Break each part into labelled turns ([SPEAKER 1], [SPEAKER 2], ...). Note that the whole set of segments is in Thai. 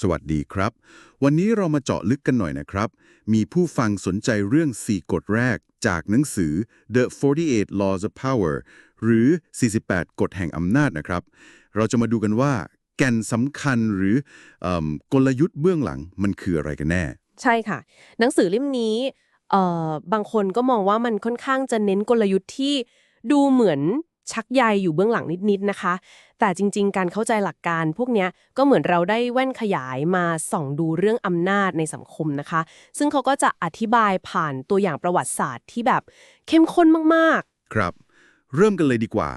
[SPEAKER 1] สวัสดีครับ วันนี้เรามาเจาะลึกกันหน่อยนะครับ มีผู้ฟังสนใจเรื่อง 4 กฎแรก จากหนังสือ The 48 Laws of Power หรือ 48 กฎแห่งอำนาจนะครับ เราจะมาดูกันว่า แก่นสำคัญหรืออกลยุทธ์เบื้องหลังมันคืออะไรกันแน่
[SPEAKER 2] ใช่ค่ะ หนังสือเล่มนี้บางคนก็มองว่ามันค่อนข้างจะเน้นกลยุทธ์ที่ดูเหมือน ชักใยอยู่เบื้องหลังนิดๆนะคะ แต่จริง ๆ การเข้าใจหลักการพวกนี้ก็เหมือนเราได้แว่นขยายมาส่องดูเรื่องอำนาจในสังคมนะคะ ซึ่งเขาก็จะอธิบายผ่านตัวอย่างประวัติศาสตร์ที่แบบเข้มข้นมากๆ
[SPEAKER 1] ครับ เริ่มกันเลยดีกว่า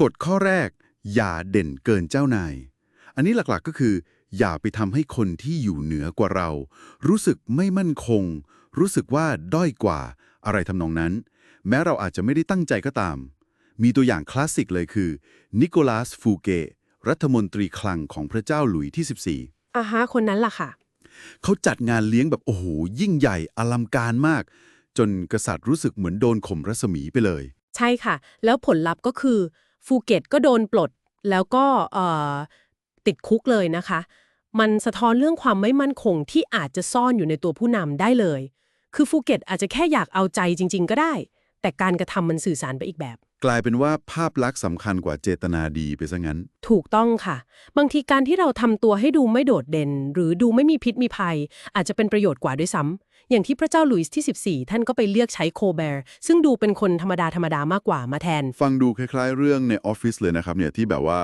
[SPEAKER 1] กฎข้อแรก อย่าเด่นเกินเจ้านาย อันนี้หลักๆก็คือ อย่าไปทำให้คนที่อยู่เหนือกว่าเรา รู้สึกไม่มั่นคง รู้สึกว่าด้อยกว่า อะไรทำนองนั้น แม้เราอาจจะไม่ได้ตั้งใจก็ตาม มีตัวอย่างคลาสสิกเลยคือ นิโคลัสฟูเกตรัฐมนตรีคลังของพระเจ้าหลุยส์ที่ 14
[SPEAKER 2] อ่าฮะคนนั้นล่ะค่ะ
[SPEAKER 1] เขาจัดงานเลี้ยงแบบโอ้โหยิ่งใหญ่อลังการมาก จนกษัตริย์รู้สึกเหมือนโดนข่มรัศมีไปเลย
[SPEAKER 2] ใช่ค่ะ แล้วผลลัพธ์ก็คือฟูเก็ตก็โดนปลด แล้วก็เอ่อติดคุกเลยนะคะ มันสะท้อนเรื่องความไม่มั่นคงที่อาจจะซ่อนอยู่ในตัวผู้นำได้เลย คือฟูเก็ตอาจจะแค่อยากเอาใจจริง ๆ ก็ได้ แต่การกระทำมันสื่อสารไปอีกแบบ
[SPEAKER 1] กลายเป็นว่าภาพลักษณ์สำคัญกว่าเจตนาดีไปซะงั้น
[SPEAKER 2] ถูกต้องค่ะ บางทีการที่เราทำตัวให้ดูไม่โดดเด่น หรือดูไม่มีพิษมีภัย อาจจะเป็นประโยชน์กว่าด้วยซ้ำอย่างที่พระเจ้าหลุยส์ที่ 14 ท่านก็ไปเลือกใช้โคเบร์ซึ่งดูเป็นคนธรรมดาธรรมดามากกว่ามาแทน
[SPEAKER 1] ฟังดูคล้าย ๆ เรื่องในออฟฟิศเลยนะครับเนี่ยที่แบบว่า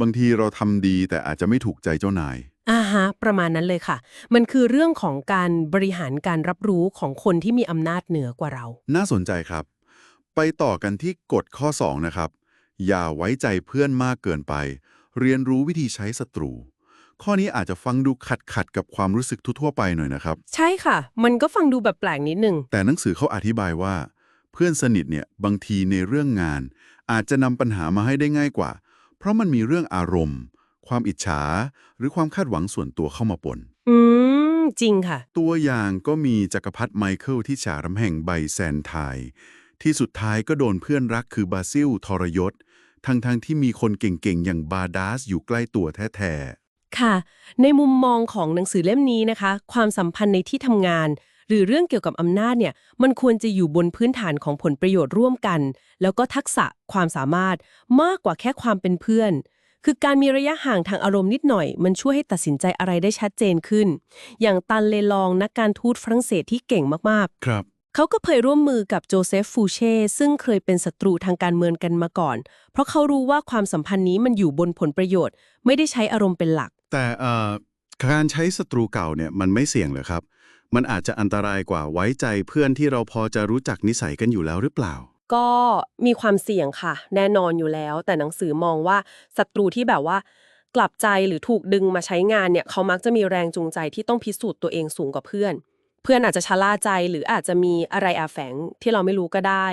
[SPEAKER 1] บางทีเราทำดีแต่อาจจะไม่ถูกใจเจ้านาย
[SPEAKER 2] อ่าฮะประมาณนั้นเลยค่ะ มันคือเรื่องของการบริหารการรับรู้ของคนที่มีอำนาจเหนือกว่าเรา
[SPEAKER 1] น่าสนใจครับ ไปต่อกันที่กฎข้อ 2 นะครับ อย่าไว้ใจเพื่อนมากเกินไป เรียนรู้วิธีใช้ศัตรู ข้อนี้อาจจะฟังดูขัดขัดๆกับความรู้สึกทั่วๆไปหน่อยนะครับ
[SPEAKER 2] ใช่ค่ะ มันก็ฟังดูแบบแปลกนิดนึง
[SPEAKER 1] แต่หนังสือเขาอธิบายว่า เพื่อนสนิทเนี่ยบางทีในเรื่องงาน อาจจะนำปัญหามาให้ได้ง่ายกว่า เพราะมันมีเรื่องอารมณ์ ความอิจฉา หรือความคาดหวังส่วนตัวเข้ามาปน
[SPEAKER 2] อืมจริงค่ะ
[SPEAKER 1] ตัวอย่างก็มีจักรพรรดิไมเคิลที่ฉารำแห่งใบแซนไทย ที่สุดท้ายก็โดนเพื่อนรักคือบาซิลทรยศ ทั้งๆทที่มีคนเก่งๆ อย่างบาดาสอยู่ใกล้ตัวแท้
[SPEAKER 2] ค่ะ ในมุมมองของหนังสือเล่มนี้นะคะ ความสัมพันธ์ในที่ทำงาน หรือเรื่องเกี่ยวกับอำนาจเนี่ย มันควรจะอยู่บนพื้นฐานของผลประโยชน์ร่วมกัน แล้วก็ทักษะความสามารถมากกว่าแค่ความเป็นเพื่อนคือการมีระยะห่างทางอารมณ์นิดหน่อย มันช่วยให้ตัดสินใจอะไรได้ชัดเจนขึ้น อย่างตันเลลองนักการทูตฝรั่งเศสที่เก่งมาก
[SPEAKER 1] ๆ ครับ
[SPEAKER 2] ๆ เขาก็เคยร่วมมือกับโจเซฟฟูเช่ ซึ่งเคยเป็นศัตรูทางการเมืองกันมาก่อน เพราะเขารู้ว่าความสัมพันธ์นี้มันอยู่บนผลประโยชน์ ไม่ได้ใช้อารมณ์เป็นหลัก
[SPEAKER 1] แต่เอ่อการใช้ศัตรูเก่าเนี่ยมันไม่เสี่ยงเหรอครับ มันอาจจะอันตรายกว่าไว้ใจเพื่อนที่เราพอจะรู้จักนิสัยกันอยู่แล้วหรือเปล่า
[SPEAKER 2] ก็มีความเสี่ยงค่ะ แน่นอนอยู่แล้ว แต่หนังสือมองว่าศัตรูที่แบบว่ากลับใจหรือถูกดึงมาใช้งานเนี่ยเขามักจะมีแรงจูงใจที่ต้องพิสูจน์ตัวเองสูงกว่าเพื่อน เพื่อนอาจจะชะล่าใจหรืออาจจะมีอะไรแอบแฝงที่เราไม่รู้ก็ได้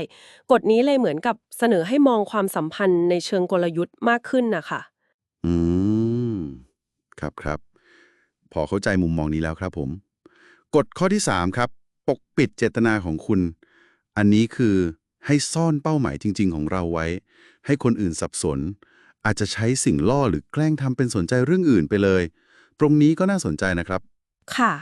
[SPEAKER 2] กฎนี้เลยเหมือนกับเสนอให้มองความสัมพันธ์ในเชิงกลยุทธ์มากขึ้นนะคะ
[SPEAKER 1] อืม ครับครับ พอเข้าใจมุมมองนี้แล้วครับผม กฎข้อที่ 3 ครับ ปกปิดเจตนาของคุณ อันนี้คือให้ซ่อนเป้าหมายจริง ๆ ของเราไว้ ให้คนอื่นสับสน อาจจะใช้สิ่งล่อหรือแกล้งทำเป็นสนใจเรื่องอื่นไปเลย ตรงนี้ก็น่าสนใจนะครับ
[SPEAKER 2] ค่ะ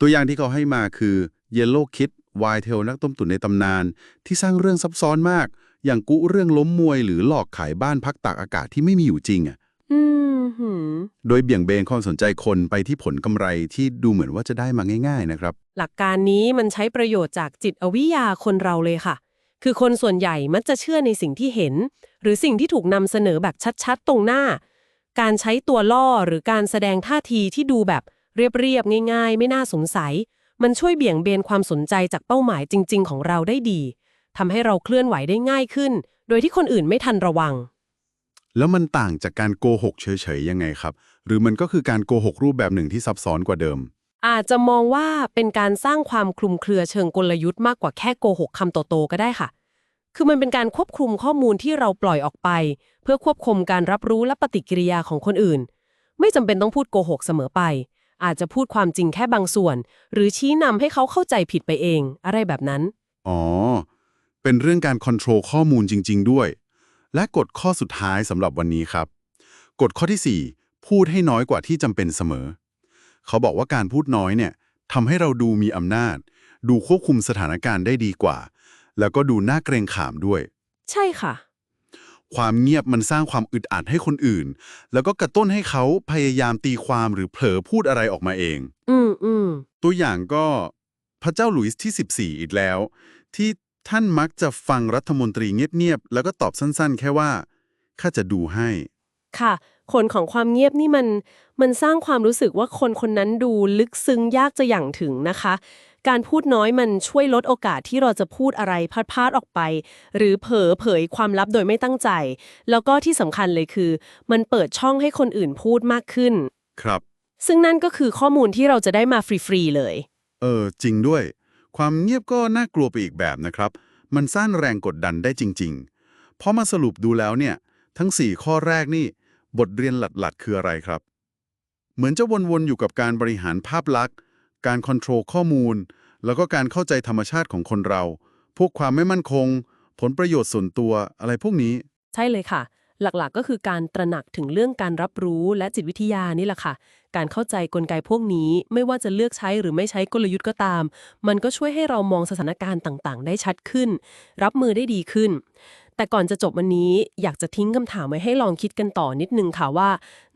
[SPEAKER 1] ตัวอย่างที่เขาให้มาคือ Yellow Kid วายเทลนักต้มตุ๋นในตำนาน ที่สร้างเรื่องซับซ้อนมาก อย่างกุเรื่องล้มมวยหรือหลอกขายบ้านพักตากอากาศที่ไม่มีอยู่จริงอะ
[SPEAKER 2] อืมหืม
[SPEAKER 1] โดยเบี่ยงเบนความสนใจคนไปที่ผลกำไรที่ดูเหมือนว่าจะได้มาง่าย ๆ นะครับ
[SPEAKER 2] หลักการนี้มันใช้ประโยชน์จากจิตอวิทยาคนเราเลยค่ะ คือคนส่วนใหญ่มักจะเชื่อในสิ่งที่เห็น หรือสิ่งที่ถูกนำเสนอแบบชัดๆ ตรงหน้า การใช้ตัวล่อหรือการแสดงท่าทีที่ดูแบบ เรียบๆง่าย ๆ ไม่น่าสงสัย มันช่วยเบี่ยงเบนความสนใจจากเป้าหมายจริง ๆ ของเราได้ดีทำให้เราเคลื่อนไหวได้ง่ายขึ้น โดยที่คนอื่นไม่ทันระวัง
[SPEAKER 1] แล้วมันต่างจากการโกหกเฉยๆยังไงครับ หรือมันก็คือการโกหกรูปแบบหนึ่งที่ซับซ้อนกว่าเดิม
[SPEAKER 2] อาจจะมองว่าเป็นการสร้างความคลุมเครือเชิงกลยุทธ์มากกว่าแค่โกหกคำโตๆก็ได้ค่ะ คือมันเป็นการควบคุมข้อมูลที่เราปล่อยออกไป เพื่อควบคุมการรับรู้และปฏิกิริยาของคนอื่น ไม่จำเป็นต้องพูดโกหกเสมอไป อาจจะพูดความจริงแค่บางส่วน หรือชี้นำให้เขาเข้าใจผิดไปเอง อะไรแบบนั้น
[SPEAKER 1] อ๋อ เป็นเรื่องการคอนโทรลข้อมูลจริง ๆ ด้วย และกฎข้อสุดท้ายสำหรับวันนี้ครับ กฎข้อที่ 4 พูดให้น้อยกว่าที่จำเป็นเสมอ เขาบอกว่าการพูดน้อยเนี่ยทำให้เราดูมีอำนาจ ดูควบคุมสถานการณ์ได้ดีกว่า แล้วก็ดูน่าเกรงขามด้วย
[SPEAKER 2] ใช่ค่ะ
[SPEAKER 1] ความเงียบมันสร้างความอึดอัดให้คนอื่น แล้วก็กระตุ้นให้เขาพยายามตีความหรือเผลอพูดอะไรออกมาเอง
[SPEAKER 2] อืมอืม
[SPEAKER 1] ตัวอย่างก็พระเจ้าหลุยส์ที่ 14 อีกแล้ว ที่ท่านมักจะฟังรัฐมนตรีเงียบๆแล้วก็ตอบสั้นๆ แค่ว่าข้าจะดูให้
[SPEAKER 2] ค่ะคนของความเงียบนี่มันมันสร้างความรู้สึกว่าคนคนนั้นดูลึกซึ้งยากจะหยั่งถึงนะคะ การพูดน้อยมันช่วยลดโอกาสที่เราจะพูดอะไรพลาดๆออกไป หรือเผลอเผยความลับโดยไม่ตั้งใจ แล้วก็ที่สำคัญเลยคือ มันเปิดช่องให้คนอื่นพูดมากขึ้น
[SPEAKER 1] ครับ
[SPEAKER 2] ซึ่งนั่นก็คือข้อมูลที่เราจะได้มาฟรีๆเลย
[SPEAKER 1] เออ จริงด้วย ความเงียบก็น่ากลัวไปอีกแบบนะครับ มันสร้างแรงกดดันได้จริง ๆ เพราะมาสรุปดูแล้วเนี่ย ทั้ง 4 ข้อแรกนี่ บทเรียนหลัดๆคืออะไรครับ เหมือนจะวนๆอยู่กับการบริหารภาพลักษณ์ การคอนโทรลข้อมูล แล้วก็การเข้าใจธรรมชาติของคนเรา พวกความไม่มั่นคง ผลประโยชน์ส่วนตัวอะไรพวกนี้
[SPEAKER 2] ใช่เลยค่ะ หลักๆก็คือการตระหนักถึงเรื่องการรับรู้และจิตวิทยานี่แหละค่ะ การเข้าใจกลไกพวกนี้ ไม่ว่าจะเลือกใช้หรือไม่ใช้กลยุทธ์ก็ตาม มันก็ช่วยให้เรามองสถานการณ์ต่างๆ ได้ชัดขึ้น รับมือได้ดีขึ้นแต่ก่อนจะจบวันนี้อยากจะทิ้งคำถามไว้ให้ลองคิดกันต่อนิดนึงค่ะว่า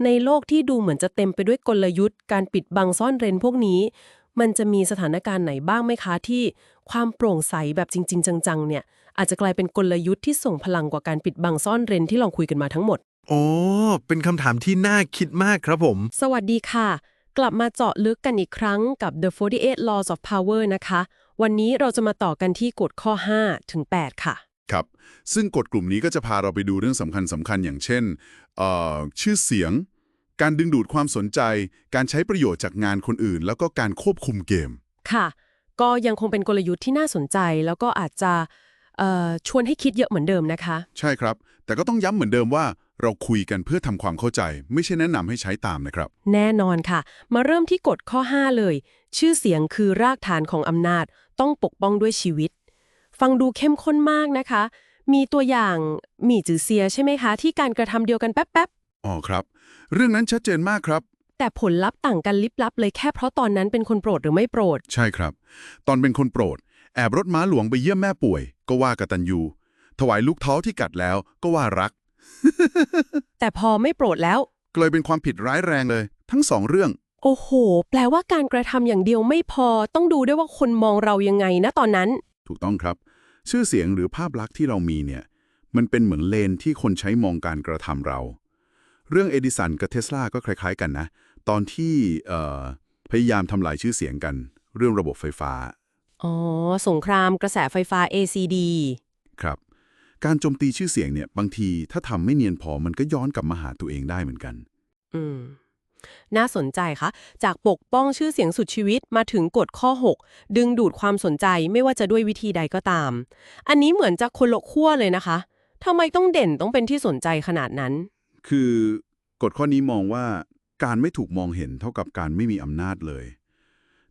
[SPEAKER 2] ในโลกที่ดูเหมือนจะเต็มไปด้วยกลยุทธ์ การปิดบังซ่อนเร้นพวกนี้ มันจะมีสถานการณ์ไหนบ้างไหมคะที่ความโปร่งใสแบบจริง ๆ จังๆ เนี่ย อาจจะกลายเป็นกลยุทธ์ที่ส่งพลังกว่าการปิดบังซ่อนเร้นที่เราคุยกันมาทั้งหมด
[SPEAKER 3] โอ้เป็นคำถามที่น่าคิดมากครับผม
[SPEAKER 2] สวัสดีค่ะ กลับมาเจาะลึกกันอีกครั้งกับ The 48 Laws of Power นะคะ วันนี้เราจะมาต่อกันที่กฎข้อ 5 ถึง 8 ค่ะ
[SPEAKER 1] ครับ ซึ่งกฎกลุ่มนี้ก็จะพาเราไปดูเรื่องสำคัญสำคัญอย่างเช่นเอ่อชื่อเสียง การดึงดูดความสนใจ การใช้ประโยชน์จากงานคนอื่น แล้วก็การควบคุมเกม
[SPEAKER 2] ค่ะ ก็ยังคงเป็นกลยุทธ์ที่น่าสนใจ แล้วก็อาจจะเอ่อชวนให้คิดเยอะเหมือนเดิมนะคะ
[SPEAKER 1] ใช่ครับ แต่ก็ต้องย้ำเหมือนเดิมว่า เราคุยกันเพื่อทำความเข้าใจ ไม่ใช่แนะนำให้ใช้ตามนะครับ
[SPEAKER 2] แน่นอนค่ะ มาเริ่มที่กฎข้อ 5 เลย ชื่อเสียงคือรากฐานของอำนาจ ต้องปกป้องด้วยชีวิต ฟังดูเข้มข้นมากนะคะ มีตัวอย่างหมี่จือเซียใช่ไหมคะ ที่การกระทำเดียวกันแป๊บๆ
[SPEAKER 1] อ๋อครับ เรื่องนั้นชัดเจนมากครับ
[SPEAKER 2] แต่ผลลัพธ์ต่างกันลิบลับเลยแค่เพราะตอนนั้นเป็นคนโปรดหรือไม่โปรด
[SPEAKER 1] ใช่ครับ ตอนเป็นคนโปรด แอบรถม้าหลวงไปเยี่ยมแม่ป่วย ก็ว่ากตัญญูถวายลูกท้อที่กัดแล้วก็ว่ารัก
[SPEAKER 2] แต่พอไม่โปรดแล้ว
[SPEAKER 1] ก็เลยเป็นความผิดร้ายแรงเลย ทั้งสองเรื่อง
[SPEAKER 2] โอ้โห แปลว่าการกระทำอย่างเดียวไม่พอ ต้องดูด้วยว่าคนมองเรายังไงนะตอนนั้น
[SPEAKER 1] ถูกต้องครับ ชื่อเสียงหรือภาพลักษณ์ที่เรามีเนี่ย มันเป็นเหมือนเลนที่คนใช้มองการกระทำเรา เรื่องเอดิสันกับเทสลาก็คล้ายๆกันนะ ตอนที่เอ่อพยายามทำลายชื่อเสียงกัน เรื่องระบบไฟฟ้า
[SPEAKER 2] อ๋อ สงครามกระแสไฟฟ้า ACD
[SPEAKER 1] ครับ การโจมตีชื่อเสียงเนี่ย บางทีถ้าทำไม่เนียนพอมันก็ย้อนกลับมาหาตัวเองได้เหมือนกัน
[SPEAKER 2] อืม น่าสนใจคะ จากปกป้องชื่อเสียงสุดชีวิตมาถึงกฎข้อ 6 ดึงดูดความสนใจไม่ว่าจะด้วยวิธีใดก็ตาม อันนี้เหมือนจะคนละขั้วเลยนะคะทำไมต้องเด่นต้องเป็นที่สนใจขนาดนั้น
[SPEAKER 1] คือกฎข้อนี้มองว่าการไม่ถูกมองเห็นเท่ากับการไม่มีอำนาจเลย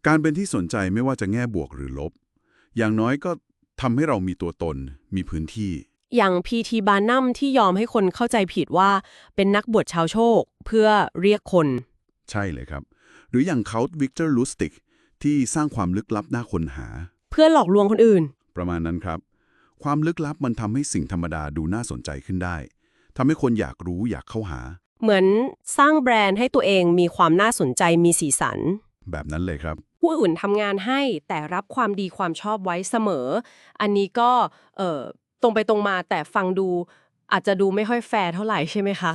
[SPEAKER 1] การเป็นที่สนใจไม่ว่าจะแง่บวกหรือลบ อย่างน้อยก็ทำให้เรามีตัวตน มีพื้นที่
[SPEAKER 2] อย่างพีทีบานัมที่ยอมให้คนเข้าใจผิดว่าเป็นนักบวชชาวโชค เพื่อเรียกคน
[SPEAKER 1] ใช่เลยครับ หรืออย่างเขาวิกเตอร์ลูสติกที่สร้างความลึกลับน่าค้นหา
[SPEAKER 2] เพื่อหลอกลวงคนอื่น
[SPEAKER 1] ประมาณนั้นครับ ความลึกลับมันทำให้สิ่งธรรมดาดูน่าสนใจขึ้นได้ ทำให้คนอยากรู้อยากเข้าหา
[SPEAKER 2] เหมือนสร้างแบรนด์ให้ตัวเองมีความน่าสนใจมีสีสัน
[SPEAKER 1] แบบนั้นเลยครับ
[SPEAKER 2] ผู้อื่นทำงานให้แต่รับความดีความชอบไว้เสมอ อันนี้ก็เอ่อตรงไปตรงมาแต่ฟังดูอาจจะดูไม่ค่อยแฟร์เท่าไหร่ใช่ไหมคะ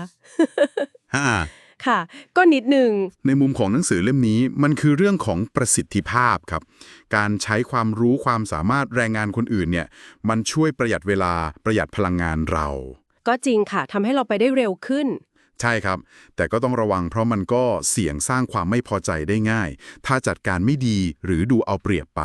[SPEAKER 1] ฮ่า
[SPEAKER 2] ค่ะ ก็นิดนึง
[SPEAKER 1] ในมุมของหนังสือเล่มนี้มันคือเรื่องของประสิทธิภาพครับ การใช้ความรู้ความสามารถแรงงานคนอื่นเนี่ย มันช่วยประหยัดเวลาประหยัดพลังงานเรา
[SPEAKER 2] ก็จริงค่ะทำให้เราไปได้เร็วขึ้น
[SPEAKER 1] ใช่ครับ แต่ก็ต้องระวังเพราะมันก็เสี่ยงสร้างความไม่พอใจได้ง่าย ถ้าจัดการไม่ดีหรือดูเอาเปรียบไป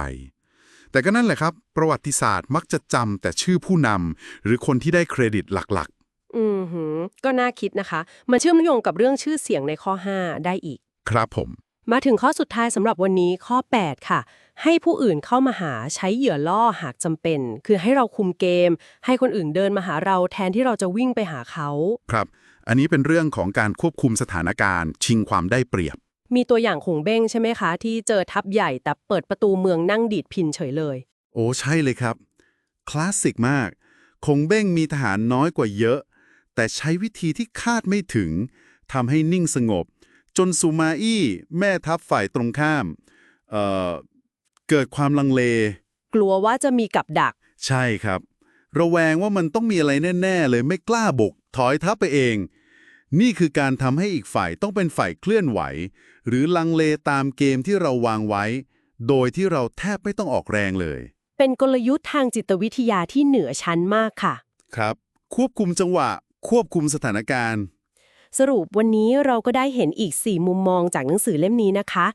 [SPEAKER 1] แต่ก็นั่นแหละครับ ประวัติศาสตร์มักจะจำแต่ชื่อผู้นำหรือคนที่ได้เครดิตหลัก
[SPEAKER 2] อืมหือก็น่าคิดนะคะมันเชื่อมโยงกับเรื่องชื่อเสียงในข้อ 5 ได้อีก
[SPEAKER 1] ๆ ครับผม
[SPEAKER 2] มาถึงข้อสุดท้ายสำหรับวันนี้ข้อ 8 ค่ะ ให้ผู้อื่นเข้ามาหาใช้เหยื่อล่อหากจำเป็น คือให้เราคุมเกม ให้คนอื่นเดินมาหาเราแทนที่เราจะวิ่งไปหาเขา
[SPEAKER 1] ครับ อันนี้เป็นเรื่องของการควบคุมสถานการณ์ ชิงความได้เปรียบ
[SPEAKER 2] มีตัวอย่างขงเบ้งใช่ไหมคะ ที่เจอทัพใหญ่แต่เปิดประตูเมืองนั่งดีดพินเฉยเลย
[SPEAKER 1] โอ้ใช่เลยครับ คลาสสิกมากคงเบ้งมีทหารน้อยกว่าเยอะ แต่ใช้วิธีที่คาดไม่ถึงทำให้นิ่งสงบ จนซูมาอี้แม่ทัพฝ่ายตรงข้าม เอ่อเกิดความลังเล
[SPEAKER 2] กลัวว่าจะมีกับดัก
[SPEAKER 1] ใช่ครับ ระแวงว่ามันต้องมีอะไรแน่ ๆ เลยไม่กล้าบุก ถอยทัพไปเอง นี่คือการทำให้อีกฝ่ายต้องเป็นฝ่ายเคลื่อนไหว หรือลังเลตามเกมที่เราวางไว้ โดยที่เราแทบไม่ต้องออกแรงเลย
[SPEAKER 2] เป็นกลยุทธ์ทางจิตวิทยาที่เหนือชั้นมากค่ะ
[SPEAKER 1] ครับ ควบคุมจังหวะ ควบคุมสถานการณ์
[SPEAKER 2] สรุปวันนี้เราก็ได้เห็นอีก 4 มุมมองจากหนังสือเล่มนี้นะคะ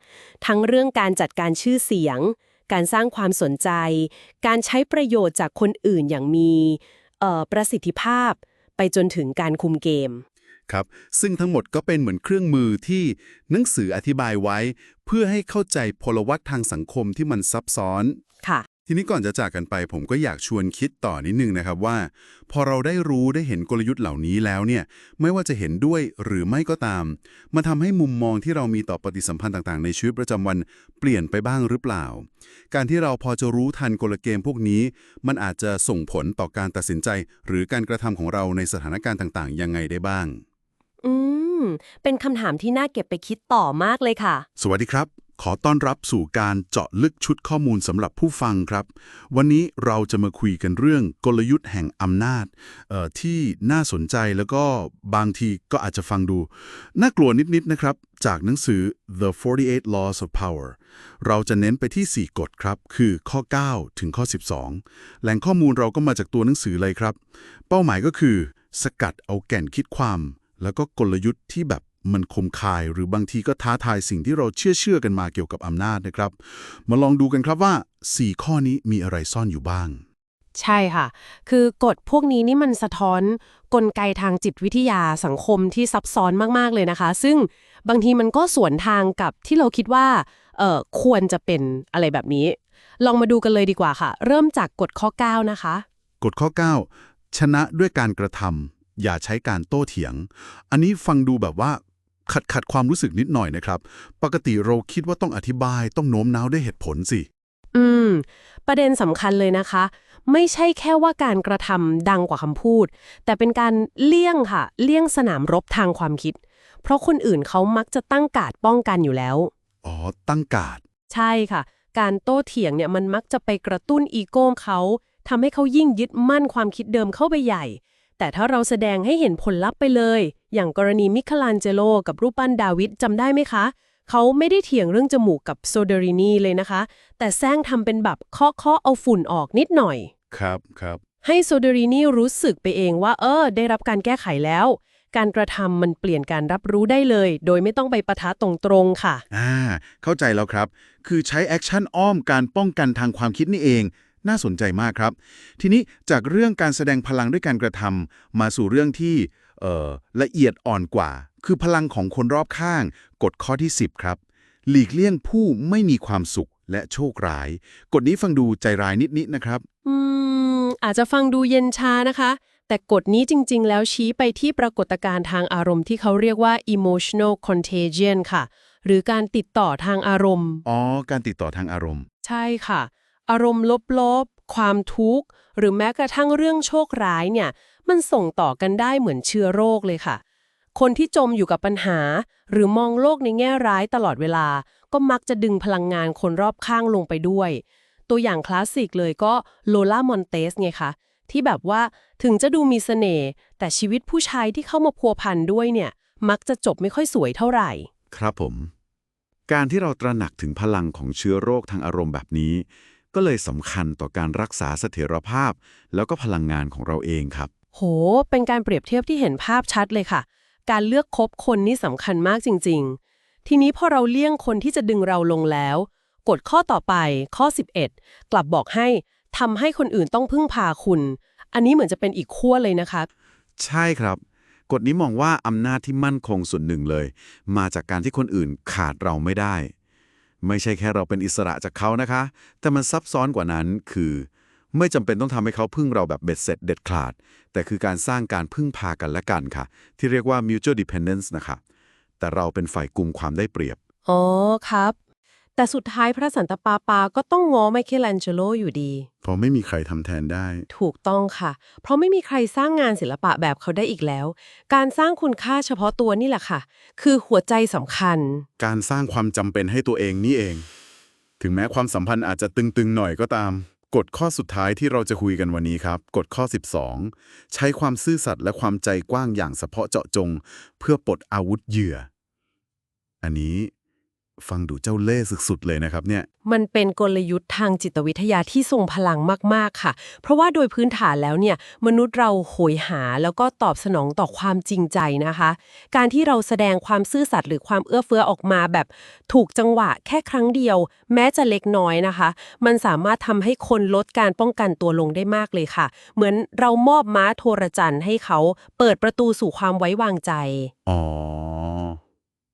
[SPEAKER 2] ทั้งเรื่องการจัดการชื่อเสียง การสร้างความสนใจ การใช้ประโยชน์จากคนอื่นอย่างมีเอ่อประสิทธิภาพ ไปจนถึงการคุมเกม
[SPEAKER 1] ครับซึ่งทั้งหมดก็เป็นเหมือนเครื่องมือที่หนังสืออธิบายไว้ เพื่อให้เข้าใจพลวัตทางสังคมที่มันซับซ้อน
[SPEAKER 2] ค่ะ
[SPEAKER 1] ทีนี้ก่อนจะจากกันไปผมก็อยากชวนคิดต่อนิดนึงนะครับว่า พอเราได้รู้ได้เห็นกลยุทธ์เหล่านี้แล้วเนี่ยไม่ว่าจะเห็นด้วยหรือไม่ก็ตาม มันทำให้มุมมองที่เรามีต่อปฏิสัมพันธ์ต่างๆ ในชีวิตประจำวันเปลี่ยนไปบ้างหรือเปล่า การที่เราพอจะรู้ทันกลเกมพวกนี้ มันอาจจะส่งผลต่อการตัดสินใจ หรือการกระทำของเราในสถานการณ์ต่างๆ ยังไงได้บ้าง
[SPEAKER 2] อืมเป็นคำถามที่น่าเก็บไปคิดต่อมากเลยค่ะ
[SPEAKER 1] สวัสดีครับ ขอต้อนรับสู่การเจาะลึกชุดข้อมูลสำหรับผู้ฟังครับ วันนี้เราจะมาคุยกันเรื่องกลยุทธ์แห่งอำนาจที่น่าสนใจแล้วก็บางทีก็อาจจะฟังดู น่ากลัวนิดๆนะครับ จากหนังสือ The 48 Laws of Power เราจะเน้นไปที่ 4 กฎครับ คือข้อ 9 ถึงข้อ 12 แหล่งข้อมูลเราก็มาจากตัวหนังสือเลยครับ เป้าหมายก็คือ สกัดเอาแก่นคิดความ แล้วก็กลยุทธ์ที่แบบ มันคมคายหรือบางทีก็ท้าทายสิ่งที่เราเชื่อเชื่อๆกันมาเกี่ยวกับอำนาจนะครับ มาลองดูกันครับว่า 4 ข้อนี้มีอะไรซ่อนอยู่บ้าง
[SPEAKER 2] ใช่ค่ะ คือกฎพวกนี้นี่มันสะท้อนกลไกทางจิตวิทยาสังคมที่ซับซ้อนมาก ๆ เลยนะคะ ซึ่งบางทีมันก็สวนทางกับที่เราคิดว่าเอ่อควรจะเป็นอะไรแบบนี้ ลองมาดูกันเลยดีกว่าค่ะ เริ่มจากกฎข้อ 9 นะคะ
[SPEAKER 1] กฎข้อ 9 ชนะด้วยการกระทำอย่าใช้การโต้เถียง อันนี้ฟังดูแบบว่า ขัดขัดความรู้สึกนิดหน่อยนะครับ ปกติเราคิดว่าต้องอธิบายต้องโน้มน้าวด้วยเหตุผลสิ
[SPEAKER 2] อืม ประเด็นสำคัญเลยนะคะ ไม่ใช่แค่ว่าการกระทำดังกว่าคำพูด แต่เป็นการเลี่ยงค่ะ เลี่ยงสนามรบทางความคิด เพราะคนอื่นเขามักจะตั้งการดป้องกันอยู่แล้ว
[SPEAKER 1] อ๋อ ตั้งการ์ด
[SPEAKER 2] ใช่ค่ะ การโต้เถียงเนี่ยมันมักจะไปกระตุ้นอีโก้เขาทำให้เขายิ่งยึดมั่นความคิดเดิมเข้าไปใหญ่ แต่ถ้าเราแสดงให้เห็นผลลัพธ์ไปเลย อย่างกรณีมิคลานเจโลกับรูปปั้นดาวิดจำได้ไหมคะ เขาไม่ได้เถียงเรื่องจมูกกับโซเดรินีเลยนะคะ แต่แซงทำเป็นแบบเคาะเคาะๆเอาฝุ่นออกนิดหน่อย
[SPEAKER 1] ครับครับ
[SPEAKER 2] ให้โซเดรินีรู้สึกไปเองว่า เออ ได้รับการแก้ไขแล้ว การกระทำมันเปลี่ยนการรับรู้ได้เลย โดยไม่ต้องไปปะทะตรงๆค่ะ
[SPEAKER 1] อ่า เข้าใจแล้วครับ คือใช้แอคชั่นอ้อมการป้องกันทางความคิดนี่เองน่าสนใจมากครับ ทีนี้จากเรื่องการแสดงพลังด้วยการกระทำมาสู่เรื่องที่เอ่อ ละเอียดอ่อนกว่า คือพลังของคนรอบข้าง กฎข้อที่ 10 ครับ หลีกเลี่ยงผู้ไม่มีความสุขและโชคร้าย กฎนี้ฟังดูใจร้ายนิดๆนะครับ
[SPEAKER 2] อืม อาจจะฟังดูเย็นชานะคะ แต่กฎนี้จริง ๆ แล้วชี้ไปที่ปรากฏการณ์ทางอารมณ์ที่เขาเรียกว่า emotional contagion ค่ะ หรือการติดต่อทางอารมณ์
[SPEAKER 1] อ๋อ การติดต่อทางอารมณ์
[SPEAKER 2] ใช่ค่ะ อารมณ์ลบๆ ความทุกข์ หรือแม้กระทั่งเรื่องโชคร้ายเนี่ย มันส่งต่อกันได้เหมือนเชื้อโรคเลยค่ะ คนที่จมอยู่กับปัญหา หรือมองโลกในแง่ร้ายตลอดเวลา ก็มักจะดึงพลังงานคนรอบข้างลงไปด้วย ตัวอย่างคลาสสิกเลยก็โลล่ามอนเตสไงคะที่แบบว่าถึงจะดูมีเสน่ห์แต่ชีวิตผู้ชายที่เข้ามาพัวพันด้วยเนี่ย มักจะจบไม่ค่อยสวยเท่าไหร่
[SPEAKER 1] ครับผม การที่เราตระหนักถึงพลังของเชื้อโรคทางอารมณ์แบบนี้ ก็เลยสำคัญต่อการรักษาเสถียรภาพ แล้วก็พลังงานของเราเองครับ
[SPEAKER 2] โห เป็นการเปรียบเทียบที่เห็นภาพชัดเลยค่ะ การเลือกคบคนนี่สำคัญมากจริง ๆ ทีนี้พอเราเลี่ยงคนที่จะดึงเราลงแล้ว กฎข้อต่อไปข้อ 11 กลับบอกให้ทำให้คนอื่นต้องพึ่งพาคุณ อันนี้เหมือนจะเป็นอีกขั้วเลยนะคะ
[SPEAKER 1] ใช่ครับ กฎนี้มองว่าอำนาจที่มั่นคงส่วนหนึ่งเลย มาจากการที่คนอื่นขาดเราไม่ได้ ไม่ใช่แค่เราเป็นอิสระจากเขานะคะ แต่มันซับซ้อนกว่านั้นคือ ไม่จำเป็นต้องทำให้เขาพึ่งเราแบบเบ็ดเสร็จเด็ดขาด แต่คือการสร้างการพึ่งพากันและกันค่ะ ที่เรียกว่า mutual dependence นะคะแต่เราเป็นฝ่ายกลุ่มความได้เปรียบ
[SPEAKER 2] อ๋อครับ แต่สุดท้ายพระสันตะปาปาก็ต้องง้อไมเคิลแองเจโลอยู่ดี
[SPEAKER 1] เพราะไม่มีใครทำแทนได้
[SPEAKER 2] ถูกต้องค่ะ เพราะไม่มีใครสร้างงานศิลปะแบบเขาได้อีกแล้ว การสร้างคุณค่าเฉพาะตัวนี่แหละค่ะ คือหัวใจสำคัญ
[SPEAKER 1] การสร้างความจำเป็นให้ตัวเองนี่เอง ถึงแม้ความสัมพันธ์อาจจะตึงๆหน่อยก็ตาม กฎข้อสุดท้ายที่เราจะคุยกันวันนี้ครับ กฎข้อ 12 ใช้ความซื่อสัตย์และความใจกว้างอย่างเฉพาะเจาะจง เพื่อปลดอาวุธเหยื่อ อันนี้ ฟังดูเจ้าเล่ห์สุดๆเลยนะครับเนี่ย
[SPEAKER 2] มันเป็นกลยุทธ์ทางจิตวิทยาที่ทรงพลังมาก ๆ ค่ะ เพราะว่าโดยพื้นฐานแล้วเนี่ย มนุษย์เราโหยหาแล้วก็ตอบสนองต่อความจริงใจนะคะ การที่เราแสดงความซื่อสัตย์หรือความเอื้อเฟื้อออกมาแบบถูกจังหวะแค่ครั้งเดียว แม้จะเล็กน้อยนะคะ มันสามารถทำให้คนลดการป้องกันตัวลงได้มากเลยค่ะ เหมือนเรามอบม้าโทรจันทร์ให้เขาเปิดประตูสู่ความไว้วางใจ
[SPEAKER 1] อ๋อ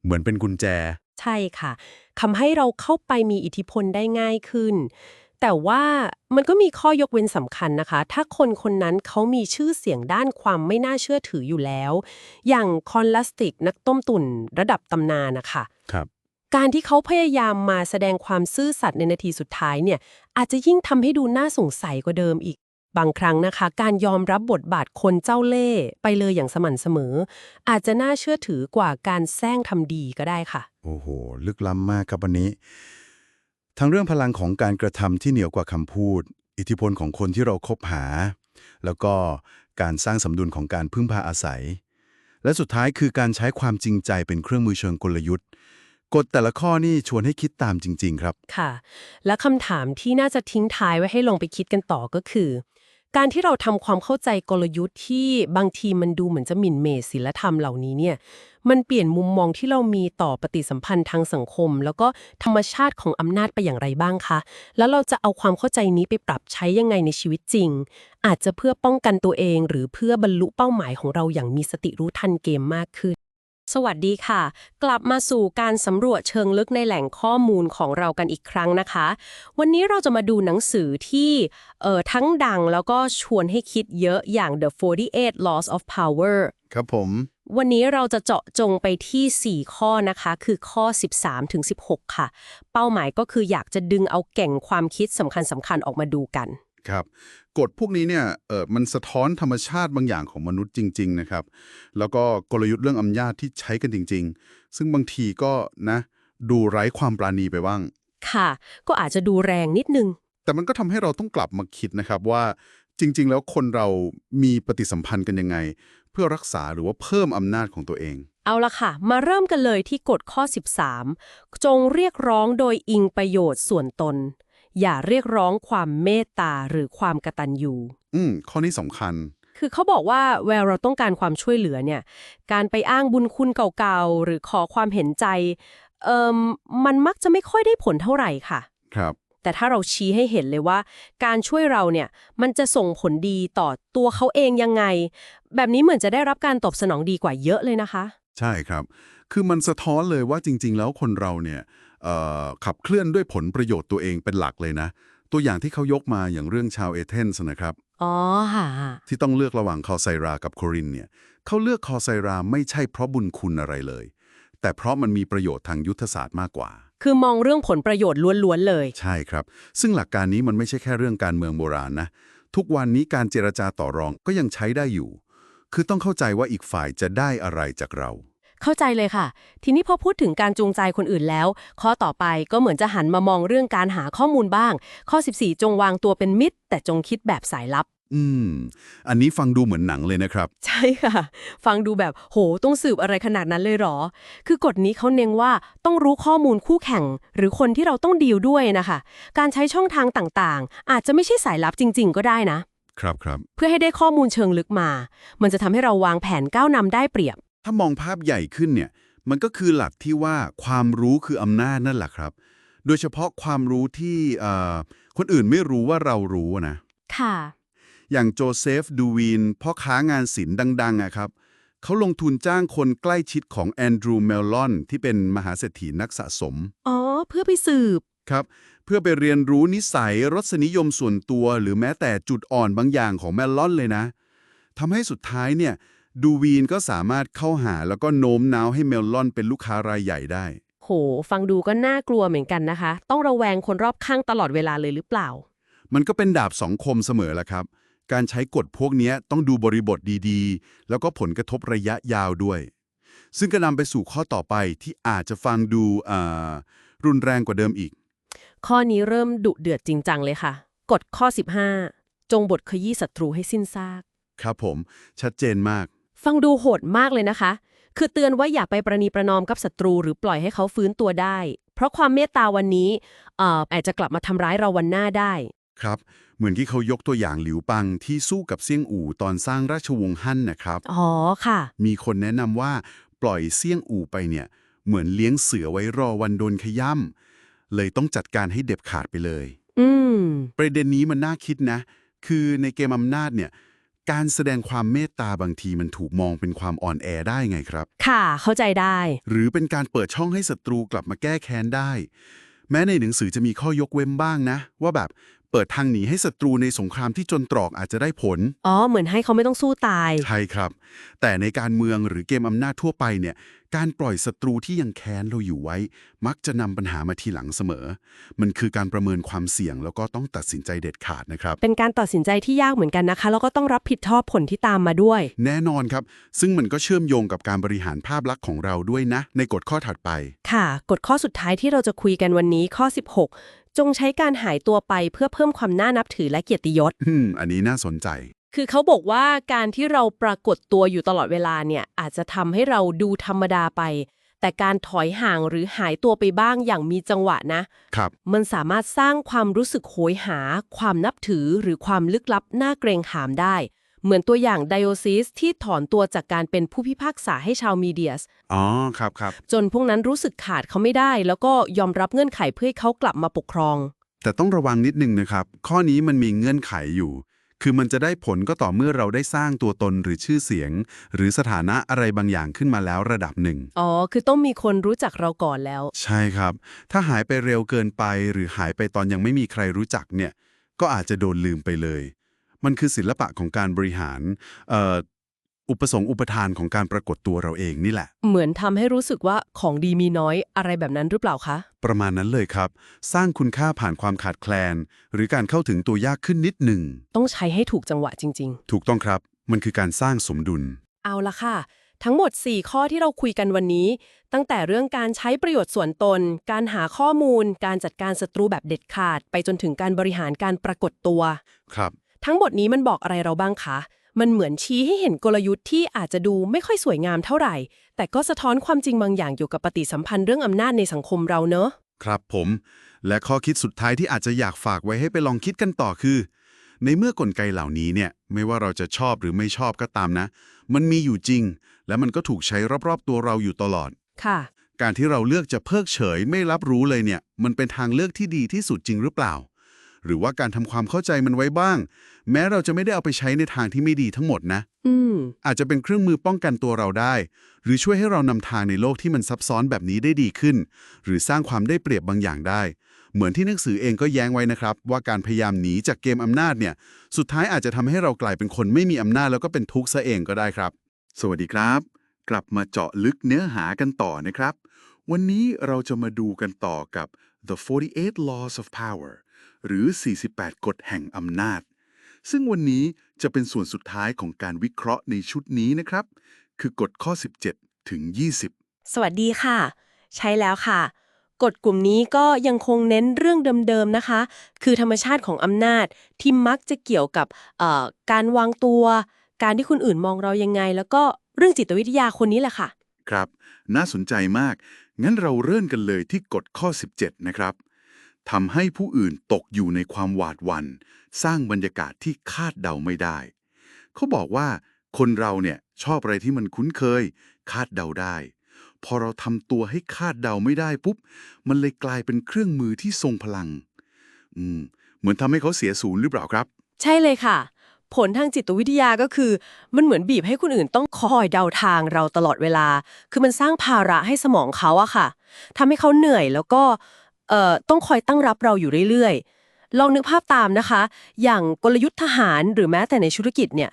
[SPEAKER 1] เหมือนเป็นกุญแจ
[SPEAKER 2] ใช่ค่ะทำให้เราเข้าไปมีอิทธิพลได้ง่ายขึ้น แต่ว่ามันก็มีข้อยกเว้นสำคัญนะคะ ถ้าคนคนนั้นเขามีชื่อเสียงด้านความไม่น่าเชื่อถืออยู่แล้ว อย่างคอนลาสติกนักต้มตุ่นระดับตำนานนะคะ
[SPEAKER 1] ครับ
[SPEAKER 2] การที่เขาพยายามมาแสดงความซื่อสัตย์ในนาทีสุดท้ายเนี่ย อาจจะยิ่งทำให้ดูน่าสงสัยกว่าเดิมอีก บางครั้งนะคะ การยอมรับบทบาทคนเจ้าเล่ห์ไปเลยอย่างสม่ำเสมอ อาจจะน่าเชื่อถือกว่าการแซงทำดีก็ได้ค่ะ
[SPEAKER 1] โอ้โห ลึกล้ำมากครับวันนี้ ทั้งเรื่องพลังของการกระทำที่เหนือกว่าคำพูด อิทธิพลของคนที่เราคบหา แล้วก็การสร้างสมดุลของการพึ่งพาอาศัย และสุดท้ายคือการใช้ความจริงใจเป็นเครื่องมือเชิงกลยุทธ์กฎแต่ละข้อนี่ชวนให้คิดตามจริง ๆ ครับ
[SPEAKER 2] ค่ะ และคำถามที่น่าจะทิ้งท้ายไว้ให้ลงไปคิดกันต่อก็คือ การที่เราทำความเข้าใจกลยุทธ์ที่บางทีมันดูเหมือนจะหมิ่นเหมศีลธรรมเหล่านี้เนี่ย มันเปลี่ยนมุมมองที่เรามีต่อปฏิสัมพันธ์ทางสังคม แล้วก็ธรรมชาติของอำนาจไปอย่างไรบ้างคะ แล้วเราจะเอาความเข้าใจนี้ไปปรับใช้ยังไงในชีวิตจริง อาจจะเพื่อป้องกันตัวเอง หรือเพื่อบรรลุเป้าหมายของเราอย่างมีสติรู้ทันเกมมากขึ้น สวัสดีค่ะ กลับมาสู่การสำรวจเชิงลึกในแหล่งข้อมูลของเรากันอีกครั้งนะคะ วันนี้เราจะมาดูหนังสือที่เอ่อทั้งดังแล้วก็ชวนให้คิดเยอะอย่าง The 48 Laws of Power
[SPEAKER 1] ครับผม
[SPEAKER 2] วันนี้เราจะเจาะจงไปที่ 4 ข้อนะคะ คือข้อ 13 ถึง 16 ค่ะ เป้าหมายก็คืออยากจะดึงเอาแก่งความคิดสำคัญสำคัญๆออกมาดูกัน
[SPEAKER 1] ครับกฎพวกนี้เนี่ยเออมันสะท้อนธรรมชาติบางอย่างของมนุษย์จริง ๆ นะครับ แล้วก็กลยุทธ์เรื่องอำนาจที่ใช้กันจริง ๆ ซึ่งบางทีก็นะ ดูไร้ความปราณีไปบ้าง
[SPEAKER 2] ค่ะ ก็อาจจะดูแรงนิดนึง
[SPEAKER 1] แต่มันก็ทำให้เราต้องกลับมาคิดนะครับว่าจริง ๆ แล้วคนเรามีปฏิสัมพันธ์กันยังไง เพื่อรักษาหรือว่าเพิ่มอำนาจของตัวเอง
[SPEAKER 2] เอาละค่ะ มาเริ่มกันเลยที่กฎข้อ 13 จงเรียกร้องโดยอิงประโยชน์ส่วนตน อย่าเรียกร้องความเมตตาหรือความกตัญญู
[SPEAKER 1] อืมข้อนี้สำคัญ
[SPEAKER 2] คือเขาบอกว่าเวลาเราต้องการความช่วยเหลือเนี่ย การไปอ้างบุญคุณเก่าๆ หรือขอความเห็นใจ เอ่มมันมักจะไม่ค่อยได้ผลเท่าไหร่ค่ะ
[SPEAKER 1] ครับ
[SPEAKER 2] แต่ถ้าเราชี้ให้เห็นเลยว่า การช่วยเราเนี่ย มันจะส่งผลดีต่อตัวเขาเองยังไง แบบนี้เหมือนจะได้รับการตอบสนองดีกว่าเยอะเลยนะคะ
[SPEAKER 1] ใช่ครับ คือมันสะท้อนเลยว่าจริง ๆ แล้วคนเราเนี่ยเอ่อ ขับเคลื่อนด้วยผลประโยชน์ตัวเองเป็นหลักเลยนะ ตัวอย่างที่เขายกมาอย่างเรื่องชาวเอเธนส์นะครับ
[SPEAKER 2] อ๋อค่ะ
[SPEAKER 1] ที่ต้องเลือกระหว่างคอไซรากับโครินเนี่ยเขาเลือกคอไซราไม่ใช่เพราะบุญคุณอะไรเลย แต่เพราะมันมีประโยชน์ทางยุทธศาสตร์มากกว่า
[SPEAKER 2] คือมองเรื่องผลประโยชน์ล้วนๆเลย
[SPEAKER 1] ใช่ครับ ซึ่งหลักการนี้มันไม่ใช่แค่เรื่องการเมืองโบราณนะทุกวันนี้การเจรจาต่อรองก็ยังใช้ได้อยู่ คือต้องเข้าใจว่าอีกฝ่ายจะได้อะไรจากเรา
[SPEAKER 2] เข้าใจเลยค่ะ ทีนี้พอพูดถึงการจูงใจคนอื่นแล้ว ข้อต่อไปก็เหมือนจะหันมามองเรื่องการหาข้อมูลบ้าง ข้อ 14 จงวางตัวเป็นมิตร แต่จงคิดแบบสายลับ
[SPEAKER 1] อืม อันนี้ฟังดูเหมือนหนังเลยนะครับ
[SPEAKER 2] ใช่ค่ะ ฟังดูแบบโหต้องสืบอะไรขนาดนั้นเลยเหรอ คือกฎนี้เขาเน้นว่าต้องรู้ข้อมูลคู่แข่ง หรือคนที่เราต้องดีลด้วยนะคะ การใช้ช่องทางต่างๆ อาจจะไม่ใช่สายลับจริง ๆ ก็ได้นะ
[SPEAKER 1] ครับครับ
[SPEAKER 2] เพื่อให้ได้ข้อมูลเชิงลึกมา มันจะทำให้เราวางแผนก้าวนำได้เปรียบ
[SPEAKER 1] ถ้ามองภาพใหญ่ขึ้นเนี่ยมันก็คือหลักที่ว่าความรู้คืออำนาจนั่นแหละครับ โดยเฉพาะความรู้ที่เอ่อคนอื่นไม่รู้ว่าเรารู้นะ
[SPEAKER 2] ค่ะ
[SPEAKER 1] อย่างโจเซฟดูวีนพ่อค้างานศิลป์ดังๆอะครับเขาลงทุนจ้างคนใกล้ชิดของแอนดรูว์เมลลอนที่เป็นมหาเศรษฐีนักสะสม
[SPEAKER 2] อ๋อ เพื่อไปสืบ
[SPEAKER 1] ครับ เพื่อไปเรียนรู้นิสัยรสนิยมส่วนตัว หรือแม้แต่จุดอ่อนบางอย่างของแมลลอนเลยนะทำให้สุดท้ายเนี่ย ดูวีนก็สามารถเข้าหาแล้วก็โน้มน้าวให้เมลลอนเป็นลูกค้ารายใหญ่ได้
[SPEAKER 2] โห ฟังดูก็น่ากลัวเหมือนกันนะคะ ต้องระแวงคนรอบข้างตลอดเวลาเลยหรือเปล่า
[SPEAKER 1] มันก็เป็นดาบสองคมเสมอแหละครับ การใช้กฎพวกเนี้ยต้องดูบริบทดีๆ แล้วก็ผลกระทบระยะยาวด้วย ซึ่งก็นำไปสู่ข้อต่อไปที่อาจจะฟังดูอ่ารุนแรงกว่าเดิมอีก
[SPEAKER 2] ข้อนี้เริ่มดุเดือดจริงจังเลยค่ะ กฎข้อ 15 จงบทขยี้ศัตรูให้สิ้นซาก
[SPEAKER 1] ครับผม ชัดเจนมาก
[SPEAKER 2] ฟังดูโหดมากเลยนะคะ คือเตือนว่าอย่าไปประนีประนอมกับศัตรูหรือปล่อยให้เขาฟื้นตัวได้ เพราะความเมตตาวันนี้เอ่ออาจจะกลับมาทำร้ายเราวันหน้าได้
[SPEAKER 1] ครับ เหมือนที่เขายกตัวอย่างหลิวปังที่สู้กับเซี่ยงอู่ตอนสร้างราชวงศ์ฮั่นนะครับ
[SPEAKER 2] อ๋อค่ะ
[SPEAKER 1] มีคนแนะนำว่าปล่อยเซี่ยงอู่ไปเนี่ย เหมือนเลี้ยงเสือไว้รอวันโดนขย่ำเลยต้องจัดการให้เด็บขาดไปเลย
[SPEAKER 2] อืม
[SPEAKER 1] ประเด็นนี้มันน่าคิดนะ คือในเกมอำนาจเนี่ย การแสดงความเมตตาบางทีมันถูกมองเป็นความอ่อนแอได้ไงครับ
[SPEAKER 2] ค่ะ เข้าใจได้
[SPEAKER 1] หรือเป็นการเปิดช่องให้ศัตรูกลับมาแก้แค้นได้ แม้ในหนังสือจะมีข้อยกเว้นบ้างนะ ว่าแบบเปิดทางหนีให้ศัตรูในสงครามที่จนตรอกอาจจะได้ผล
[SPEAKER 2] อ๋อ เหมือนให้เขาไม่ต้องสู้ตาย
[SPEAKER 1] ใช่ครับ แต่ในการเมืองหรือเกมอำนาจทั่วไปเนี่ย การปล่อยศัตรูที่ยังแค้นเราอยู่ไว้ มักจะนำปัญหามาทีหลังเสมอ มันคือการประเมินความเสี่ยงแล้วก็ต้องตัดสินใจเด็ดขาดนะครับ
[SPEAKER 2] เป็นการตัดสินใจที่ยากเหมือนกันนะคะ แล้วก็ต้องรับผิดชอบผลที่ตามมาด้วย
[SPEAKER 1] แน่นอนครับ ซึ่งมันก็เชื่อมโยงกับการบริหารภาพลักษณ์ของเราด้วยนะ ในกฎข้อถัดไป
[SPEAKER 2] ค่ะ กฎข้อสุดท้ายที่เราจะคุยกันวันนี้ข้อ 16 จงใช้การหายตัวไปเพื่อเพิ่มความน่านับถือและเกียรติยศ
[SPEAKER 1] อืม อันนี้น่าสนใจ
[SPEAKER 2] คือเขาบอกว่าการที่เราปรากฏตัวอยู่ตลอดเวลาเนี่ยอาจจะทำให้เราดูธรรมดาไป แต่การถอยห่างหรือหายตัวไปบ้างอย่างมีจังหวะนะ
[SPEAKER 1] ครับ
[SPEAKER 2] มันสามารถสร้างความรู้สึกโหยหา ความนับถือหรือความลึกลับน่าเกรงขามได้ เหมือนตัวอย่างไดโอซิสที่ถอนตัวจากการเป็นผู้พิพากษาให้ชาวมีเดียส
[SPEAKER 1] อ๋อ ครับครับ
[SPEAKER 2] จนพวกนั้นรู้สึกขาดเขาไม่ได้ แล้วก็ยอมรับเงื่อนไขเพื่อให้เขากลับมาปกครอง
[SPEAKER 1] แต่ต้องระวังนิดนึงนะครับ ข้อนี้มันมีเงื่อนไขอยู่ คือมันจะได้ผลก็ต่อเมื่อเราได้สร้างตัวตนหรือชื่อเสียง หรือสถานะอะไรบางอย่างขึ้นมาแล้วระดับหนึ่ง
[SPEAKER 2] อ๋อ คือต้องมีคนรู้จักเราก่อนแล้ว
[SPEAKER 1] ใช่ครับ ถ้าหายไปเร็วเกินไป หรือหายไปตอนยังไม่มีใครรู้จักเนี่ย ก็อาจจะโดนลืมไปเลย มันคือศิลปะของการบริหารเอ่ออุปสงค์อุปทานของการปรากฏตัวเราเองนี่แหละ
[SPEAKER 2] เหมือนทำให้รู้สึกว่าของดีมีน้อยอะไรแบบนั้นหรือเปล่าคะ
[SPEAKER 1] ประมาณนั้นเลยครับ สร้างคุณค่าผ่านความขาดแคลน หรือการเข้าถึงตัวยากขึ้นนิดหนึ่ง
[SPEAKER 2] ต้องใช้ให้ถูกจังหวะจริง
[SPEAKER 1] ถูกต้องครับ มันคือการสร้างสมดุล
[SPEAKER 2] ๆ เอาละค่ะ ทั้งหมด 4 ข้อที่เราคุยกันวันนี้ ตั้งแต่เรื่องการใช้ประโยชน์ส่วนตน การหาข้อมูล การจัดการศัตรูแบบเด็ดขาด ไปจนถึงการบริหารการปรากฏตัว
[SPEAKER 1] ครับ
[SPEAKER 2] ทั้งหมดนี้มันบอกอะไรเราบ้างคะ มันเหมือนชี้ให้เห็นกลยุทธ์ที่อาจจะดูไม่ค่อยสวยงามเท่าไหร่ แต่ก็สะท้อนความจริงบางอย่างเกี่ยวกับปฏิสัมพันธ์เรื่องอำนาจในสังคมเราเนอะ
[SPEAKER 1] ครับผม และข้อคิดสุดท้ายที่อาจจะอยากฝากไว้ให้ไปลองคิดกันต่อคือ ในเมื่อกลไกเหล่านี้เนี่ยไม่ว่าเราจะชอบหรือไม่ชอบก็ตามนะ มันมีอยู่จริง และมันก็ถูกใช้รอบๆตัวเราอยู่ตลอด
[SPEAKER 2] ค่ะ
[SPEAKER 1] การที่เราเลือกจะเพิกเฉยไม่รับรู้เลยเนี่ย มันเป็นทางเลือกที่ดีที่สุดจริงหรือเปล่า หรือว่าการทำความเข้าใจมันไว้บ้าง แม้เราจะไม่ได้เอาไปใช้ในทางที่ไม่ดีทั้งหมดนะ
[SPEAKER 2] อืม
[SPEAKER 1] อาจจะเป็นเครื่องมือป้องกันตัวเราได้ หรือช่วยให้เรานำทางในโลกที่มันซับซ้อนแบบนี้ได้ดีขึ้น หรือสร้างความได้เปรียบบางอย่างได้ เหมือนที่หนังสือเองก็แย้งไว้นะครับ ว่าการพยายามหนีจากเกมอำนาจเนี่ย สุดท้ายอาจจะทำให้เรากลายเป็นคนไม่มีอำนาจแล้วก็เป็นทุกข์ซะเองก็ได้ครับ สวัสดีครับ กลับมาเจาะลึกเนื้อหากันต่อนะครับ วันนี้เราจะมาดูกันต่อกับ The 48 Laws of Power หรือ 48 กฎแห่งอำนาจ ซึ่งวันนี้จะเป็นส่วนสุดท้ายของการวิเคราะห์ในชุดนี้นะครับ คือกฎข้อ 17 ถึง 20
[SPEAKER 2] สวัสดีค่ะ ใช่แล้วค่ะ กฎกลุ่มนี้ก็ยังคงเน้นเรื่องเดิมๆนะคะ คือธรรมชาติของอำนาจที่มักจะเกี่ยวกับเอ่อการวางตัว การที่คนอื่นมองเรายังไง แล้วก็เรื่องจิตวิทยาคนนี้แหละค่ะ
[SPEAKER 1] ครับ น่าสนใจมาก งั้นเราเริ่มกันเลยที่กฎข้อ 17 นะครับ ทำให้ผู้อื่นตกอยู่ในความหวาดหวัน่นสร้างบรรยากาศที่คาดเดาไม่ได้ เขาบอกว่าคนเราเนี่ยชอบอะไรที่มันคุ้นเคย คาดเดาได้ พอเราทำตัวให้คาดเดาไม่ได้ปุ๊บ มันเลยกลายเป็นเครื่องมือที่ทรงพลัง อืม เหมือนทำให้เขาเสียศูนย์หรือเปล่าครับ
[SPEAKER 2] ใช่เลยค่ะ ผลทางจิตวิทยาก็คือ มันเหมือนบีบให้คนอื่นต้องคอยเดาทางเราตลอดเวลา คือมันสร้างภาระให้สมองเขาอะค่ะทำให้เขาเหนื่อยแล้วก็ เอ่อต้องคอยตั้งรับเราอยู่เรื่อยๆ ลองนึกภาพตามนะคะ อย่างกลยุทธ์ทหารหรือแม้แต่ในธุรกิจเนี่ย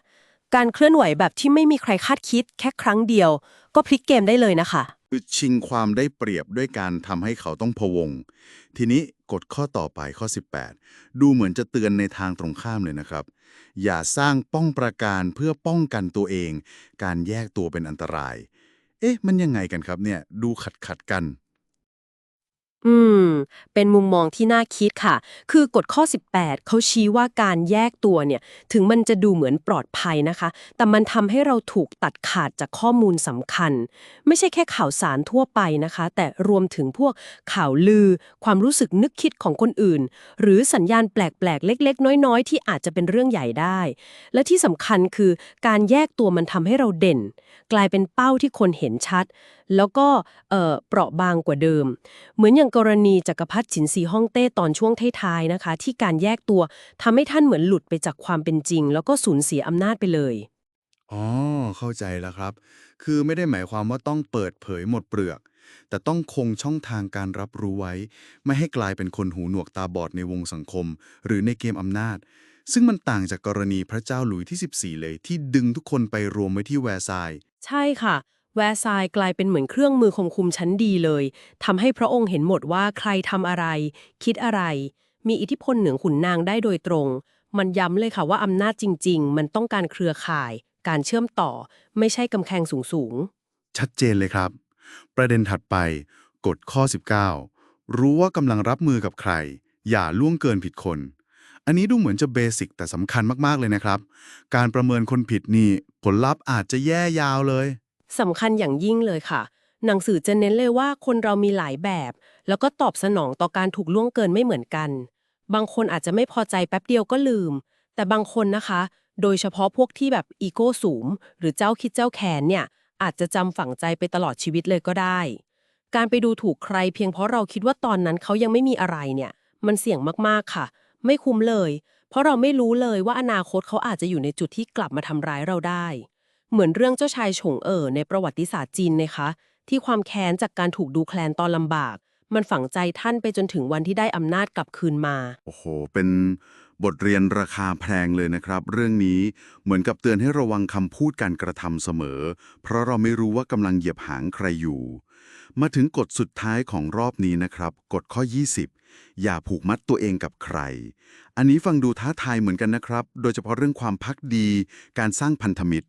[SPEAKER 2] การเคลื่อนไหวแบบที่ไม่มีใครคาดคิดแค่ครั้งเดียว ก็พลิกเกมได้เลยนะคะ
[SPEAKER 1] คือชิงความได้เปรียบด้วยการทำให้เขาต้องพะวง ทีนี้กฎข้อต่อไปข้อ 18 ดูเหมือนจะเตือนในทางตรงข้ามเลยนะครับ อย่าสร้างป้องประการเพื่อป้องกันตัวเอง การแยกตัวเป็นอันตราย เอ๊ะ มันยังไงกันครับเนี่ย ดูขัดขัดกัน
[SPEAKER 2] อืม เป็นมุมมองที่น่าคิดค่ะ คือกฎข้อ 18 เขาชี้ว่าการแยกตัวเนี่ย ถึงมันจะดูเหมือนปลอดภัยนะคะ แต่มันทำให้เราถูกตัดขาดจากข้อมูลสำคัญ ไม่ใช่แค่ข่าวสารทั่วไปนะคะ แต่รวมถึงพวกข่าวลือ ความรู้สึกนึกคิดของคนอื่น หรือสัญญาณแปลกๆ เล็ก ๆ น้อย ๆ ที่อาจจะเป็นเรื่องใหญ่ได้ และที่สำคัญคือการแยกตัวมันทำให้เราเด่น กลายเป็นเป้าที่คนเห็นชัด แล้วก็เอ่อเปราะบางกว่าเดิม เหมือนอย่างกรณีจักรพรรดิฉินซีฮ่องเต้ตอนช่วงท้ายๆนะคะ ที่การแยกตัวทำให้ท่านเหมือนหลุดไปจากความเป็นจริง แล้วก็สูญเสียอำนาจไปเลย
[SPEAKER 1] อ๋อเข้าใจแล้วครับ คือไม่ได้หมายความว่าต้องเปิดเผยหมดเปลือก แต่ต้องคงช่องทางการรับรู้ไว้ ไม่ให้กลายเป็นคนหูหนวกตาบอดในวงสังคม หรือในเกมอำนาจ ซึ่งมันต่างจากกรณีพระเจ้าหลุยที่ 14 เลยที่ดึงทุกคนไปรวมไว้ที่แวร์ซายน์
[SPEAKER 2] ใช่ค่ะ แวร์ซายกลายเป็นเหมือนเครื่องมือคมคุมชั้นดีเลยทำให้พระองค์เห็นหมดว่าใครทำอะไร คิดอะไร มีอิทธิพลเหนือขุนนางได้โดยตรง มันย้ำเลยค่ะว่าอำนาจจริง ๆ มันต้องการเครือข่าย การเชื่อมต่อ ไม่ใช่กำแพงสูงๆ
[SPEAKER 1] ชัดเจนเลยครับ ประเด็นถัดไป กฎข้อ 19 รู้ว่ากำลังรับมือกับใคร อย่าล่วงเกินผิดคนอันนี้ดูเหมือนจะเบสิกแต่สำคัญมาก ๆ เลยนะครับ การประเมินคนผิดนี่ ผลลัพธ์อาจจะแย่ยาวเลย
[SPEAKER 2] สำคัญอย่างยิ่งเลยค่ะ หนังสือจะเน้นเลยว่าคนเรามีหลายแบบ แล้วก็ตอบสนองต่อการถูกล่วงเกินไม่เหมือนกัน บางคนอาจจะไม่พอใจแป๊บเดียวก็ลืม แต่บางคนนะคะ โดยเฉพาะพวกที่แบบอีโก้สูง หรือเจ้าคิดเจ้าแขนเนี่ย อาจจะจำฝังใจไปตลอดชีวิตเลยก็ได้ การไปดูถูกใครเพียงเพราะเราคิดว่าตอนนั้นเขายังไม่มีอะไรเนี่ย มันเสี่ยงมากๆค่ะ ไม่คุ้มเลย เพราะเราไม่รู้เลยว่าอนาคตเขาอาจจะอยู่ในจุดที่กลับมาทำร้ายเราได้ เหมือนเรื่องเจ้าชายฉงเอ๋อในประวัติศาสตร์จีนนะคะ ที่ความแค้นจากการถูกดูแคลนตอนลำบาก มันฝังใจท่านไปจนถึงวันที่ได้อำนาจกลับคืนมา
[SPEAKER 1] โอ้โห เป็นบทเรียนราคาแพงเลยนะครับ เรื่องนี้เหมือนกับเตือนให้ระวังคำพูดการกระทำเสมอ เพราะเราไม่รู้ว่ากำลังเหยียบหางใครอยู่ มาถึงกฎสุดท้ายของรอบนี้นะครับ กฎข้อ 20 อย่าผูกมัดตัวเองกับใคร อันนี้ฟังดูท้าทายเหมือนกันนะครับ โดยเฉพาะเรื่องความพักดี การสร้างพันธมิตร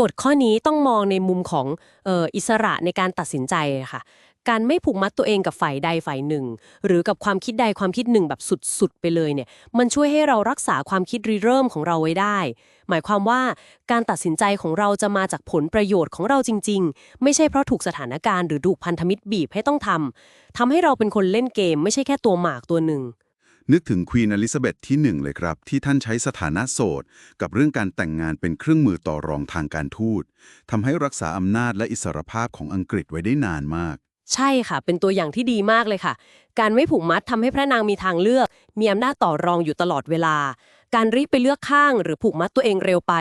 [SPEAKER 2] กฎข้อนี้ต้องมองในมุมของอออิสระในการตัดสินใจค่ะ การไม่ผูกมัดตัวเองกับฝ่ายใดฝ่ายหนึ่ง หรือกับความคิดใดความคิดหนึ่งแบบสุดๆไปเลยเนี่ย มันช่วยให้เรารักษาความคิดริเริ่มของเราไว้ได้ หมายความว่าการตัดสินใจของเราจะมาจากผลประโยชน์ของเราจริง ๆ ไม่ใช่เพราะถูกสถานการณ์หรือถูกพันธมิตรบีบให้ต้องทำทำให้เราเป็นคนเล่นเกม ไม่ใช่แค่ตัวหมากตัวหนึ่ง
[SPEAKER 1] นึกถึงควีนอลิซาเบธที่หนึ่งเลยครับ ที่ท่านใช้สถานะโสด กับเรื่องการแต่งงานเป็นเครื่องมือต่อรองทางการทูตทำให้รักษาอำนาจและอิสรภาพของอังกฤษไว้ได้นานมาก
[SPEAKER 2] ใช่ค่ะ เป็นตัวอย่างที่ดีมากเลยค่ะ การไม่ผูกมัดทำให้พระนางมีทางเลือก มีอำนาจต่อรองอยู่ตลอดเวลา การรีบไปเลือกข้าง หรือผูกมัดตัวเองเร็วไป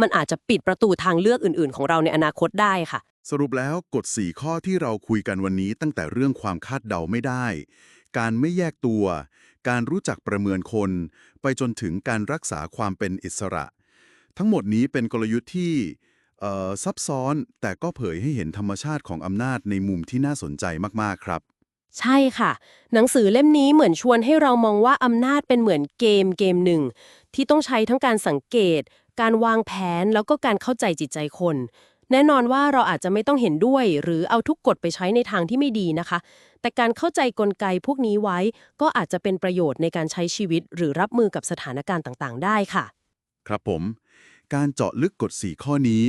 [SPEAKER 2] มันอาจจะปิดประตูทางเลือกอื่น ๆ ของเราในอนาคตได้ค่ะ
[SPEAKER 1] สรุปแล้วกฎ 4 ข้อที่เราคุยกันวันนี้ตั้งแต่เรื่องความคาดเดาไม่ได้ การไม่แยกตัว การรู้จักประเมินคน ไปจนถึงการรักษาความเป็นอิสระ ทั้งหมดนี้เป็นกลยุทธ์ที่ซับซ้อนแต่ก็เผยให้เห็นธรรมชาติของอำนาจในมุมที่น่าสนใจมาก ๆ ครับ
[SPEAKER 2] ใช่ค่ะ หนังสือเล่มนี้เหมือนชวนให้เรามองว่าอำนาจเป็นเหมือนเกมเกมหนึ่ง ที่ต้องใช้ทั้งการสังเกต การวางแผนแล้วก็การเข้าใจจิตใจคน แน่นอนว่าเราอาจจะไม่ต้องเห็นด้วย หรือเอาทุกกฎไปใช้ในทางที่ไม่ดีนะคะ แต่การเข้าใจกลไกพวกนี้ไว้ก็อาจจะเป็นประโยชน์ในการใช้ชีวิต หรือรับมือกับสถานการณ์ต่างๆ ได้ค่ะ
[SPEAKER 1] ครับผม การเจาะลึกกฎ 4 ข้อนี้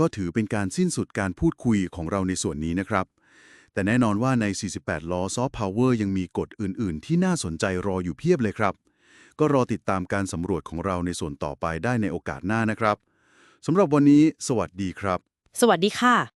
[SPEAKER 1] ก็ถือเป็นการสิ้นสุดการพูดคุยของเราในส่วนนี้นะครับ แต่แน่นอนว่าใน 48 ล้อซอฟต์พาวเวอร์ยังมีกฎอื่น ๆ ที่น่าสนใจรออยู่เพียบเลยครับ ก็รอติดตามการสำรวจของเราในส่วนต่อไปได้ในโอกาสหน้านะครับสำหรับวันนี้ สวัสดีครับ
[SPEAKER 2] สวัสดีค่ะ